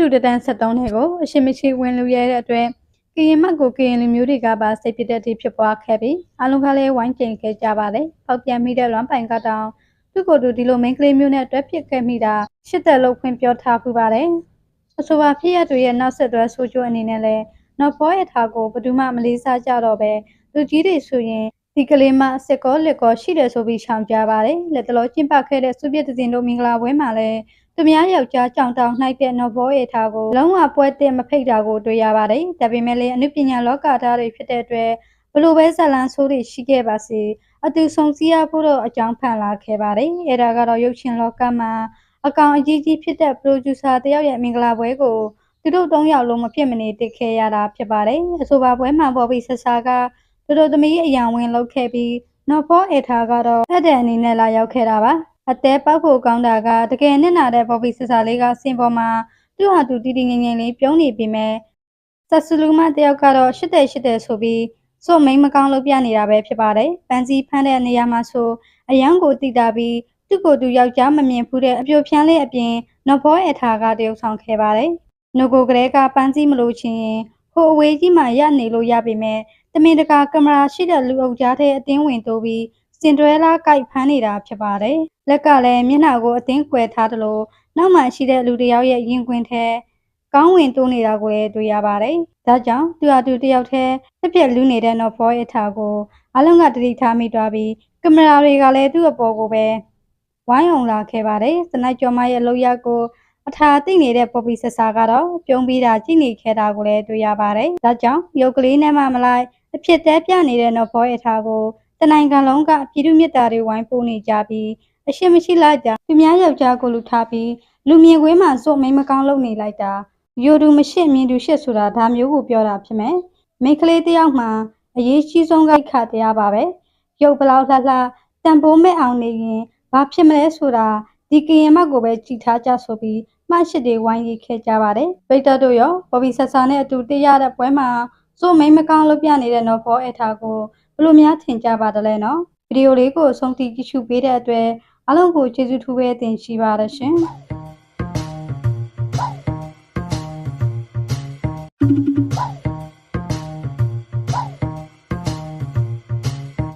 တူတတန်း73နှစ်ကိုအရှင်မရှိဝင်လူရဲတဲ့အတွက်ကရင်မတ်ကိုကရင်လူမျိုးတွေကပါစိတ်ပြတဲ့တိဖြစ်ပွားခဲ့ပြီးအလုံးကားလေးဝိုင်းကျင်ခဲ့ကြပါတယ်။ပေါက်ပြန်မိတဲ့လွမ်းပိုင်ကတောင်သူ့ကိုယ်သူဒီလိုမိန်းကလေးမျိုးနဲ့အတွက်ဖြစ်ခဲ့မိတာရှစ်သက်လို့ခွင့်ပြောထားပူပါတယ်။အဆိုပါဖြစ်ရတွေရဲ့နောက်ဆက်တွဲဆိုချိုးအနေနဲ့လည်းနော်ပေါ်ရထားကိုဘယ်သူမှမလေးစားကြတော့ပဲလူကြီးတွေဆိုရင် ဒီကလေးမစစ်ကောလက်ကောရှိတယ်ဆိုပြီးရှောင်ကြပါတယ်။လက်တလောကျင့်ပခဲ့တဲ့စုပြည့်တင်တို့မင်္ဂလာပွဲမှာလည်းသူများယောက်ျားကြောင်တောင်နှိုက်တဲ့နော်ဘောရထားကိုလုံးဝပွဲတင်မဖိတ်တာကိုတွေ့ရပါတယ်။ဒါပေမဲ့လည်းအနုပညာလောကသားတွေဖြစ်တဲ့အတွက်ဘလို့ပဲဇလန်းဆိုးတွေရှိခဲ့ပါစေအတူဆုံးစည်းရဖို့တော့အကြောင်းဖန်လာခဲ့ပါတယ်။အဲဒါကတော့ရုပ်ရှင်လောကမှာအကောင်အကြီးကြီးဖြစ်တဲ့ producer တယောက်ရဲ့မင်္ဂလာပွဲကိုသူတို့၃ယောက်လုံးမဖြစ်မနေတက်ခဲ့ရတာဖြစ်ပါတယ်။အဆိုပါပွဲမှာပေါ်ပြီးဆဆာက သူတို့သမီးအယံဝင်လုပ်ခဲ့ပြီးနော်ဘောအေထားကတော့အဲ့တဲ့အနေနဲ့လာရောက်ခဲ့တာပါ။အသေးပောက်ဖို့ကောင်းတာကတကယ်နစ်နာတဲ့ဘော်ဘီဆဆာလေးကစင်ပေါ်မှာသူ့ဟာသူတီတီငင်ငင်လေးပြုံးနေပြီမဲ့ဆက်ဆလူမတယောက်ကတော့ရှစ်တဲ့ရှစ်တဲ့ဆိုပြီးဆို့မိန်မကောင်းလို့ပြနေတာပဲဖြစ်ပါတယ်။ပန်းစီဖမ်းတဲ့နေရာမှာဆိုအယံကိုတိတာပြီးသူ့ကိုယ်သူယောက်ျားမမြင်ဘူးတဲ့အပြိုဖြန်းလေးအပြင်နော်ဘောအေထားကတရုပ်ဆောင်ခဲ့ပါတယ်။ငကိုကလေးကပန်းစီမလို့ချင်းရင် ဟိုအဝေးကြီးမှရနေလို့ရပေမဲ့တမင်တကာကင်မရာရှိတဲ့လူအုပ်ကြားထဲအတင်းဝင်တိုးပြီးစင်ဒရဲလာကိုက်ဖမ်းနေတာဖြစ်ပါတယ်။လက်ကလည်းမျက်နှာကိုအတင်းကွယ်ထားတယ်လို့နောက်မှရှိတဲ့လူတစ်ယောက်ရဲ့ရင်ခွင်ထဲကောင်းဝင်တိုးနေတာကိုလည်းတွေ့ရပါတယ်။ဒါကြောင့်သူဟာသူတစ်ယောက်တည်းတစ်ပြက်လူနေတဲ့နော်ဖောရဲ့ထားကိုအလုံးကတတိထားမိသွားပြီးကင်မရာတွေကလည်းသူ့အပေါ်ကိုပဲဝိုင်းအောင်လာခဲ့ပါတယ်။စနိုက်ကျော်မရဲ့လောက်ရကို အထာသိနေတဲ့ပေါ်ပီဆဆာကတော့ပြုံးပြီးတာကြည့်နေခဲ့တာကိုလည်းတွေ့ရပါတယ်။ဒါကြောင့်ရုပ်ကလေးနဲ့မှမလိုက်အဖြစ်တဲပြနေတဲ့နော်ဖောရဲ့ထားကိုတနိုင်ငံလုံးကပြည်သူမြစ်တာတွေဝိုင်းပို့နေကြပြီးအရှင်းမရှိလိုက်ကြသူများယောက်ျားကိုလူထားပြီးလူမြင်ကွင်းမှာစု့မိန်မကောင်းလုပ်နေလိုက်တာယိုတူမရှိမြင်တူရှစ်ဆိုတာဒါမျိုးကိုပြောတာဖြစ်မယ်မိန်းကလေးတယောက်မှအရေးကြီးဆုံးကခါတရားပါပဲရုပ်ဘလောက်လှလှတန်ဖိုးမဲ့အောင်နေရင်ဘာဖြစ်မလဲဆိုတာဒီကရင်မကိုပဲကြည်ထားကြဆိုပြီး မှရှိတွေဝိုင်းရေးခဲ့ကြပါတယ်ပိတ်တော်တို့ရောဘော်ဘီဆဆာနဲ့အတူတရတဲ့ပွဲမှာစု့မိန်မကောင်းလုပ်ပြနေတဲ့နော်ဘောအထာကိုဘလို့များထင်ကြပါတလဲနော်ဗီဒီယိုလေးကိုအဆုံးထိကြည့်ရှုပေးတဲ့အတွက်အားလုံးကိုကျေးဇူးထူးပဲတင်ရှိပါရရှင်